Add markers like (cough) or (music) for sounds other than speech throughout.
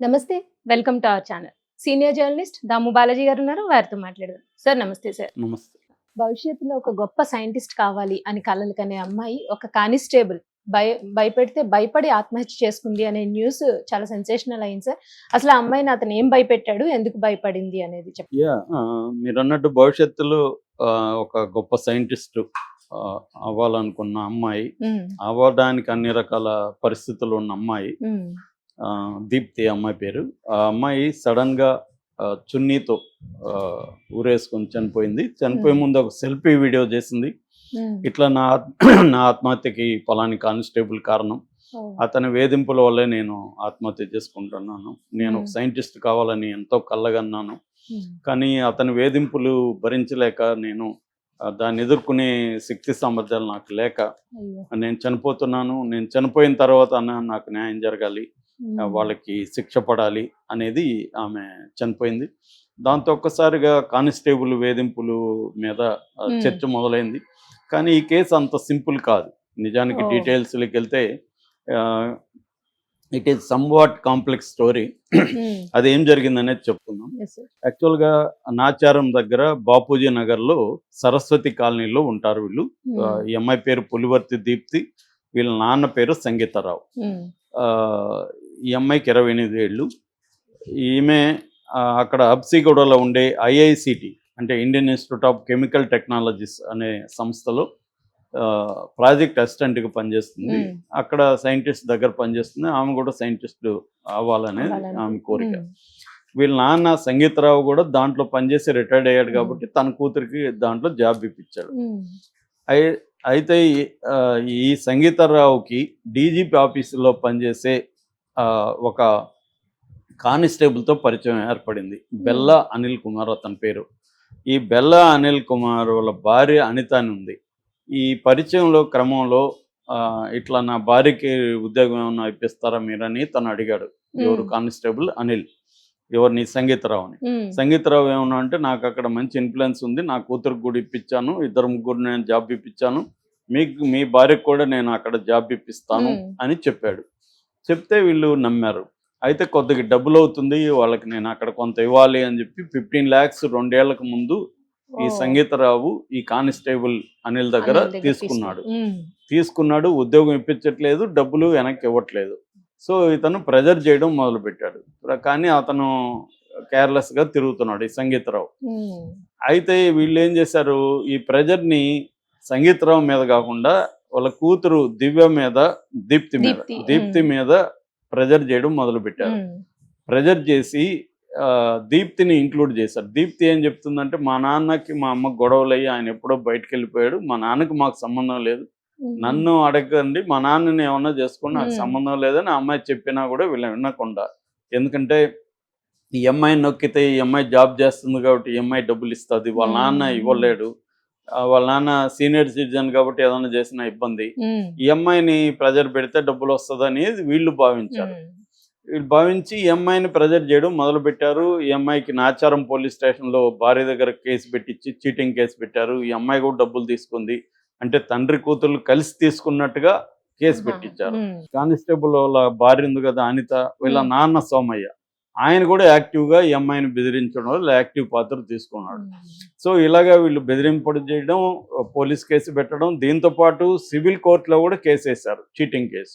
నమస్తే welcome to our channel. Senior journalist Damu Balaji garu ఉన్నారు వారితో మాట్లాడదాం. సార్ నమస్తే సార్. నమస్తే. భవిష్యత్తులో ఒక గొప్ప సైంటిస్ట్ కావాలి అని కలలు కనే అమ్మాయి ఒక కానిస్టేబుల్. భయ భయపెడితే భయపడి ఆత్మహత్య చేసుకుంది అనే న్యూస్ చాలా సెన్సేషనల్ అయింది సార్. అసలు ఆ అమ్మాయిని అతను ఏం భయపెట్టాడు ఎందుకు భయపడింది అనేది చెప్పండి. మీరు అన్నట్టు భవిష్యత్తులో ఒక గొప్ప సైంటిస్ట్ అవ్వాలనుకున్న అమ్మాయి అవ్వడానికి అన్ని రకాల పరిస్థితులు ఉన్న అమ్మాయి దీప్తి అమ్మాయి పేరు. ఆ అమ్మాయి సడన్గా ఆ, చున్నీతో ఊరేసుకొని చనిపోయింది. చనిపోయే. ముందు ఒక సెల్ఫీ వీడియో చేసింది. ఇట్లా నా (clears throat) నా ఆత్మహత్యకి పలాని కానిస్టేబుల్ కారణం. అతని వేధింపుల వల్లే నేను ఆత్మహత్య చేసుకుంటున్నాను. నేను ఒక. సైంటిస్ట్ కావాలని ఎంతో కళ్ళగన్నాను. కానీ అతని వేధింపులు భరించలేక నేను దాన్ని ఎదుర్కొనే శక్తి సామర్థ్యాలు నాకు లేక నేను చనిపోతున్నాను. నేను చనిపోయిన తర్వాత నాకు న్యాయం జరగాలి. వాళ్ళకి శిక్ష పడాలి అనేది ఆమె చనిపోయింది. దాంతో ఒక్కసారిగా కానిస్టేబుల్ వేధింపులు మీద. చర్చ మొదలైంది. కానీ ఈ కేసు అంత సింపుల్ కాదు. నిజానికి. డీటెయిల్స్లోకి వెళ్తే it is somewhat complex story. (clears throat) అది ఏం జరిగిందనేది చెప్తున్నాం. యాక్చువల్గా నాచారం దగ్గర బాపూజీ నగర్లో సరస్వతి కాలనీలో ఉంటారు వీళ్ళు. ఈ అమ్మాయి పేరు పులివర్తి దీప్తి వీళ్ళ నాన్న పేరు సంగీతారావు. ఈ అమ్మాయికి ఇరవై ఎనిమిది ఏళ్ళు. ఈమె అక్కడ అబ్సిగూడలో ఉండే ఐఐసిటి అంటే Indian Institute of Chemical Technologies అనే సంస్థలో ప్రాజెక్ట్ అసిస్టెంట్గా పనిచేస్తుంది. అక్కడ సైంటిస్ట్ దగ్గర పనిచేస్తుంది. ఆమె కూడా సైంటిస్ట్ అవ్వాలనేది అవ్వాలని. ఆమె కోరిక. వీళ్ళ నాన్న సంగీతరావు కూడా దాంట్లో పనిచేసి రిటైర్డ్ అయ్యాడు కాబట్టి తన కూతురికి దాంట్లో జాబ్ ఇప్పించాడు. అయితే ఈ- సంగీతరావుకి డీజీపీ ఆఫీసులో పనిచేసే ఒక కానిస్టేబుల్తో పరిచయం ఏర్పడింది. బెల్లా అనిల్ కుమార్ అతని పేరు. ఈ బెల్లా అనిల్ కుమార్ వాళ్ళ భార్య అనిత అని ఉంది. ఈ పరిచయంలో క్రమంలో ఆ, ఇట్లా నా భార్యకి ఉద్యోగం ఏమన్నా ఇప్పిస్తారా మీరని తను అడిగాడు. ఎవరు కానిస్టేబుల్? అనిల్. ఎవరిని సంగీతరావుని ఉమ్, సంగీతరావు ఏమన్నా అంటే నాకు అక్కడ మంచి ఇన్ఫ్లుయెన్స్ ఉంది. నా కూతురికి కూడా ఇప్పించాను. ఇద్దరు ముగ్గురు నేను జాబ్ ఇప్పించాను. మీకు మీ భార్యకు కూడా నేను అక్కడ జాబ్ ఇప్పిస్తాను అని చెప్పాడు. చెప్తే వీళ్ళు నమ్మారు. అయితే కొద్దిగా డబ్బులు అవుతుంది వాళ్ళకి నేను అక్కడ కొంత ఇవ్వాలి అని చెప్పి ఫిఫ్టీన్ ల్యాక్స్ రెండేళ్ళకు ముందు ఈ సంగీతరావు ఈ కానిస్టేబుల్ అనిల్ దగ్గర తీసుకున్నాడు. తీసుకున్నాడు. ఉద్యోగం ఇప్పించట్లేదు డబ్బులు వెనక్కి ఇవ్వట్లేదు. సో ఇతను ప్రెజర్ చేయడం మొదలుపెట్టాడు. కానీ అతను కేర్లెస్గా తిరుగుతున్నాడు ఈ సంగీతరావు. అయితే వీళ్ళు ఏం చేశారు ఈ ప్రెజర్ని సంగీతరావు మీద కాకుండా వాళ్ళ కూతురు దివ్య మీద దీప్తి మీద దీప్తి. మీద ప్రెజర్ చేయడం మొదలు పెట్టారు ప్రెజర్ చేసి ఆ, దీప్తిని ఇంక్లూడ్ చేశారు. దీప్తి ఏం చెప్తుందంటే మా నాన్నకి మా అమ్మ గొడవలు అయ్యి ఆయన ఎప్పుడో బయటకు వెళ్ళిపోయాడు మా నాన్నకి మాకు సంబంధం లేదు. నన్ను అడగండి. మా నాన్నని ఏమన్నా చేసుకోండి నాకు. సంబంధం లేదని అమ్మాయి చెప్పినా కూడా వీళ్ళు వినకుండా. ఎందుకంటే ఈ అమ్మాయి నొక్కితే ఈ అమ్మాయి జాబ్ చేస్తుంది కాబట్టి ఈ అమ్మాయి డబ్బులు ఇస్తుంది. వాళ్ళ నాన్న. ఇవ్వలేడు. వాళ్ళ నాన్న సీనియర్ సిటిజన్ కాబట్టి ఏదైనా చేసినా ఇబ్బంది. ఈ అమ్మాయిని ప్రెజర్ పెడితే డబ్బులు వస్తుంది వీళ్ళు భావించారు. వీళ్ళు భావించి ఈ అమ్మాయిని ప్రెజర్ చేయడం మొదలు పెట్టారు ఈ అమ్మాయికి నాచారం పోలీస్ స్టేషన్లో భార్య దగ్గర కేసు పెట్టించి చీటింగ్ కేసు పెట్టారు. ఈ అమ్మాయి కూడా డబ్బులు తీసుకుంది. అంటే తండ్రి కూతురు కలిసి తీసుకున్నట్టుగా కేసు పెట్టించారు కానిస్టేబుల్ వాళ్ళ భార్య ఉంది కదా అనిత వీళ్ళ. నాన్న సోమయ్య. ఆయన కూడా యాక్టివ్గా ఈ అమ్మాయిని బెదిరించడం వల్ల యాక్టివ్ పాత్ర తీసుకున్నాడు. సో ఇలాగా వీళ్ళు బెదిరింపడు చేయడం పోలీస్ కేసు పెట్టడం దీంతో పాటు సివిల్ కోర్టులో కూడా కేసు వేశారు చీటింగ్ కేసు.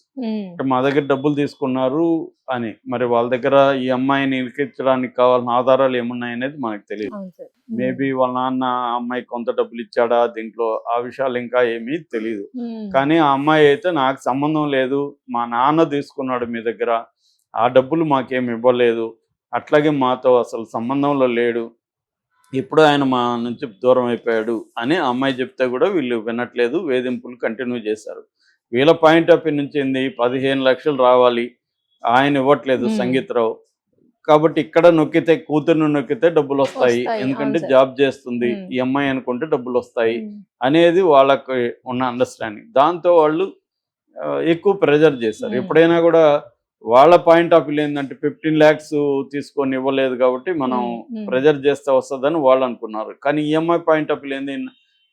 మా దగ్గర డబ్బులు తీసుకున్నారు అని. మరి వాళ్ళ దగ్గర ఈ అమ్మాయిని ఇరికించడానికి కావాల్సిన ఆధారాలు ఏమున్నాయి అనేది మనకు తెలియదు. మేబీ వాళ్ళ నాన్న ఆ అమ్మాయికి కొంత డబ్బులు ఇచ్చాడా దీంట్లో ఆ విషయాలు ఇంకా ఏమీ తెలియదు కానీ ఆ అమ్మాయి అయితే నాకు సంబంధం లేదు మా నాన్న తీసుకున్నాడు మీ దగ్గర ఆ డబ్బులు మాకేం ఇవ్వలేదు. అట్లాగే మాతో అసలు సంబంధంలో లేడు. ఇప్పుడు ఆయన మా నుంచి దూరం అయిపోయాడు అని అమ్మాయి చెప్తే కూడా వీళ్ళు వినట్లేదు. వేధింపులు కంటిన్యూ చేశారు. వీళ్ళ పాయింట్ ఆఫ్ వ్యూ నుంచి ఏంది? పదిహేను లక్షలు రావాలి. ఆయన ఇవ్వట్లేదు. సంగీతరావు. కాబట్టి ఇక్కడ నొక్కితే కూతుర్ని నొక్కితే డబ్బులు వస్తాయి. ఎందుకంటే. జాబ్ చేస్తుంది. ఈ అమ్మాయి అనుకుంటే డబ్బులు వస్తాయి అనేది వాళ్ళకి ఉన్న అండర్స్టాండింగ్ దాంతో వాళ్ళు ఎక్కువ ప్రెజర్ చేశారు. ఎప్పుడైనా కూడా వాళ్ళ పాయింట్ ఆఫ్ వ్యూ ఏంటంటే ఫిఫ్టీన్ ల్యాక్స్ తీసుకొని ఇవ్వలేదు కాబట్టి మనం ప్రెజర్ చేస్తే వస్తుందని వాళ్ళు అనుకున్నారు. కానీ ఈఎంఐ పాయింట్ ఆఫ్ వ్యూ ఏంది?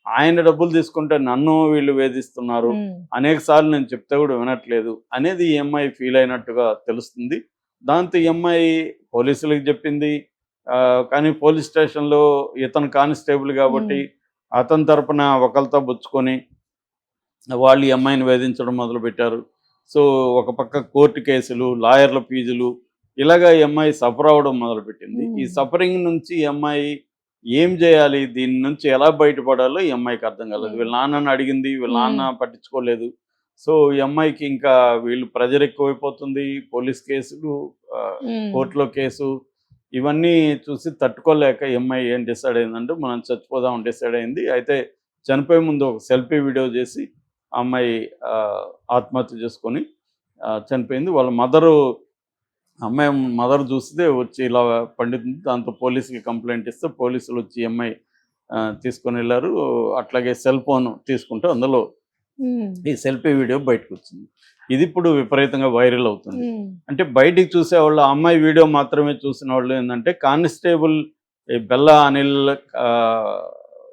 ఆయన డబ్బులు తీసుకుంటే నన్ను వీళ్ళు వేధిస్తున్నారు. అనేక సార్లు నేను చెప్తే కూడా వినట్లేదు అనేది ఈఎంఐ ఫీల్ అయినట్టుగా తెలుస్తుంది. దాంతో ఈ అమ్మాయి పోలీసులకు చెప్పింది. కానీ పోలీస్ స్టేషన్లో ఇతను కానిస్టేబుల్ కాబట్టి అతని తరపున ఒకరితో బుచ్చుకొని వాళ్ళు ఈ అమ్మాయిని వేధించడం మొదలుపెట్టారు. సో ఒక పక్క కోర్టు కేసులు లాయర్ల ఫీజులు ఇలాగా ఈ అమ్మాయి సఫర్ అవడం మొదలుపెట్టింది. Hmm. ఈ సఫరింగ్ నుంచి ఈ అమ్మాయి ఏం చేయాలి? దీని నుంచి ఎలా బయటపడాలో ఈ అమ్మాయికి అర్థం కాలేదు. Hmm. వీళ్ళ నాన్నని అడిగింది వీళ్ళ Hmm. నాన్న పట్టించుకోలేదు. సో ఈ అమ్మాయికి ఇంకా వీళ్ళు ప్రెజర్ ఎక్కువైపోతుంది. పోలీస్ కేసులు కోర్టులో కేసు ఇవన్నీ చూసి తట్టుకోలేక అమ్మాయి ఏం డిసైడ్ అయిందంటే మనం చచ్చిపోదాం డిసైడ్ అయింది. అయితే చనిపోయే ముందు ఒక సెల్ఫీ వీడియో చేసి అమ్మాయి ఆత్మహత్య చేసుకొని చనిపోయింది. వాళ్ళ మదరు అమ్మాయి మదర్ చూస్తే వచ్చి ఇలా పండుతుంది. దాంతో పోలీసుకి కంప్లైంట్ ఇస్తే పోలీసులు వచ్చి అమ్మాయి తీసుకొని వెళ్ళారు. అట్లాగే సెల్ ఫోన్ తీసుకుంటే అందులో ఈ సెల్ఫీ వీడియో బయటకు వచ్చింది. ఇది ఇప్పుడు విపరీతంగా వైరల్ అవుతుంది. అంటే బయటికి చూసేవాళ్ళు అమ్మాయి వీడియో మాత్రమే చూసిన వాళ్ళు ఏంటంటే కానిస్టేబుల్ ఈ బెల్లా అనిల్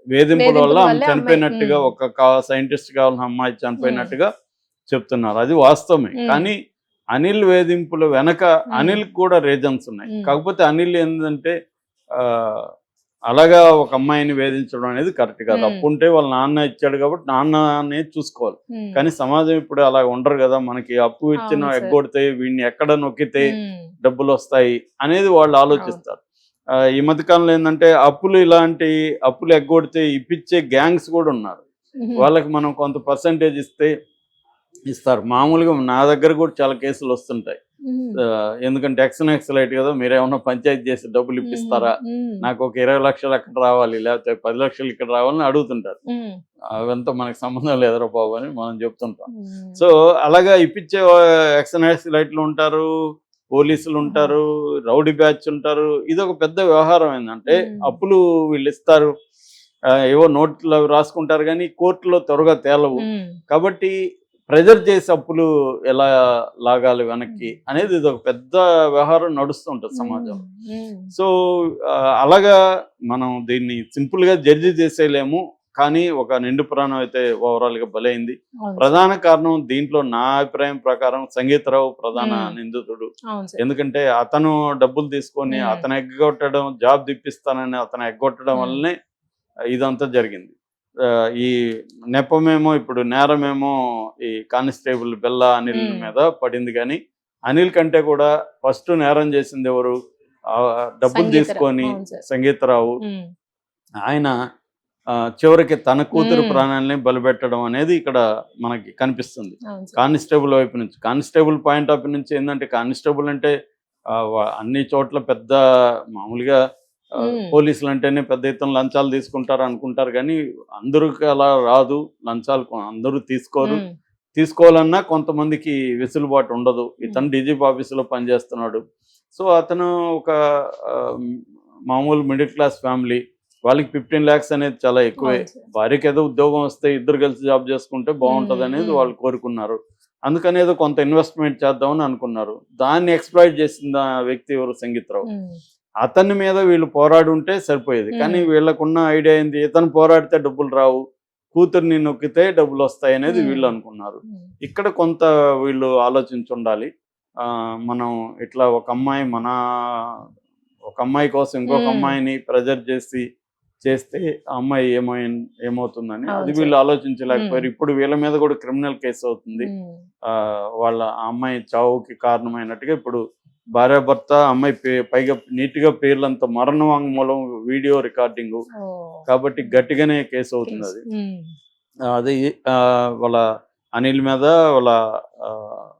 వేధింపుల వల్ల ఆమె చనిపోయినట్టుగా. ఒక సైంటిస్ట్ కావాల్సిన అమ్మాయి చనిపోయినట్టుగా చెప్తున్నారు అది వాస్తవమే. కానీ అనిల్ వేధింపుల వెనక. అనిల్ కూడా రీజన్స్ ఉన్నాయి. కాకపోతే అనిల్ ఏంటంటే అలాగా ఒక అమ్మాయిని వేధించడం అనేది కరెక్ట్ కాదు ఉమ్. అప్పు ఉంటే వాళ్ళ నాన్న ఇచ్చాడు కాబట్టి నాన్ననే చూసుకోవాలి కానీ సమాజం ఇప్పుడు అలా ఉండరు కదా మనకి అప్పు ఇచ్చిన. ఎగ్గొడితే వీడిని ఎక్కడ నొక్కితే డబ్బులు వస్తాయి అనేది వాళ్ళు ఆలోచిస్తారు ఈ మధ్య కాలంలో ఏంటంటే అప్పులు ఇలాంటి అప్పులు ఎగ్గొడితే ఇప్పించే గ్యాంగ్స్ కూడా ఉన్నారు. వాళ్ళకి మనం కొంత పర్సంటేజ్ ఇస్తే ఇస్తారు. మామూలుగా నా దగ్గర కూడా చాలా కేసులు వస్తుంటాయి. ఎందుకంటే ఎక్సన్ ఎక్సలైట్ కదా మీరు ఏమన్నా పంచాయతీ చేసి డబ్బులు ఇప్పిస్తారా? నాకు ఒక ఇరవై లక్షలు అక్కడ రావాలి? లేకపోతే పది లక్షలు ఇక్కడ రావాలని అడుగుతుంటారు. అవంతా మనకు సంబంధం లేదురా బాబు అని మనం చెప్తుంటాం. సో అలాగా ఇప్పించే ఎక్సనైజ్ లైట్లు ఉంటారు. పోలీసులు ఉంటారు రౌడీ బ్యాచ్ ఉంటారు ఇది ఒక పెద్ద వ్యవహారం ఏంటంటే. అప్పులు వీళ్ళు ఇస్తారు ఏవో నోట్లు అవి రాసుకుంటారు కానీ కోర్టులో త్వరగా తేలవు. కాబట్టి ప్రెజర్ చేసి అప్పులు ఎలా లాగాలి వెనక్కి అనేది ఇది ఒక పెద్ద వ్యవహారం నడుస్తుంటుంది సమాజం ఉమ్, సో అలాగా మనం దీన్ని సింపుల్గా జడ్జి చేసేయలేము కానీ ఒక నిండు ప్రాణం అయితే ఓవరాల్గా బలైంది. ప్రధాన కారణం దీంట్లో నా అభిప్రాయం ప్రకారం సంగీతరావు ప్రధాన. నిందితుడు. ఎందుకంటే అతను డబ్బులు తీసుకొని. అతను ఎగ్గొట్టడం జాబ్ తిప్పిస్తానని అతను ఎగ్గొట్టడం. వల్లనే ఇదంతా జరిగింది ఈ నెపమేమో ఇప్పుడు నేరమేమో ఈ కానిస్టేబుల్ బెల్లా అనిల్. మీద పడింది కానీ అనిల్ కంటే కూడా ఫస్ట్ నేరం చేసింది ఎవరు డబ్బులు. తీసుకొని. సంగీతరావు ఆయన చివరికి తన కూతురు. ప్రాణాలని బలిపెట్టడం అనేది ఇక్కడ మనకి కనిపిస్తుంది. కానిస్టేబుల్ వైపు నుంచి కానిస్టేబుల్ పాయింట్ ఆఫ్ నుంచి ఏంటంటే కానిస్టేబుల్ అంటే అన్ని చోట్ల పెద్ద మామూలుగా. పోలీసులు అంటేనే పెద్ద ఎత్తున లంచాలు తీసుకుంటారు అనుకుంటారు కానీ అందరికి అలా రాదు లంచాలు అందరూ తీసుకోరు. తీసుకోవాలన్నా కొంతమందికి వెసులుబాటు ఉండదు. ఇతను డీజీపీ ఆఫీసులో పనిచేస్తున్నాడు. సో అతను ఒక మామూలు మిడిల్ క్లాస్ ఫ్యామిలీ. వాళ్ళకి ఫిఫ్టీన్ ల్యాక్స్ అనేది చాలా ఎక్కువే. భార్యకి ఏదో ఉద్యోగం వస్తే ఇద్దరు కలిసి జాబ్ చేసుకుంటే బాగుంటది అనేది. వాళ్ళు కోరుకున్నారు. అందుకని ఏదో కొంత ఇన్వెస్ట్మెంట్ చేద్దామని అనుకున్నారు. దాన్ని ఎక్స్ప్లాయిట్ చేసిన ఆ వ్యక్తి ఎవరు? సంగీతరావు. అతని మీద వీళ్ళు పోరాడి ఉంటే సరిపోయేది. కానీ. వీళ్ళకున్న ఐడియా ఏంది? ఇతను పోరాడితే డబ్బులు రావు. కూతుర్ని నొక్కితే డబ్బులు వస్తాయి అనేది. వీళ్ళు అనుకున్నారు. ఇక్కడ కొంత వీళ్ళు ఆలోచించి ఉండాలి. ఆ, మనం ఇట్లా ఒక అమ్మాయి మన ఒక అమ్మాయి కోసం ఇంకొక మ్మ్. అమ్మాయిని ప్రెజర్ చేసి చేస్తే ఆ అమ్మాయి ఏమై ఏమవుతుందని అది. వీళ్ళు ఆలోచించలేకపోయారు. ఇప్పుడు వీళ్ళ మీద కూడా క్రిమినల్ కేసు అవుతుంది. ఆ, వాళ్ళ అమ్మాయి చావుకి కారణమైనట్టుగా ఇప్పుడు భార్యాభర్త అమ్మాయి పైగా నీట్గా పేర్లంతా మరణ వాంగ్మూలం వీడియో రికార్డింగ్ కాబట్టి గట్టిగానే కేసు అవుతుంది అది. అది వాళ్ళ అనిల్ మీద వాళ్ళ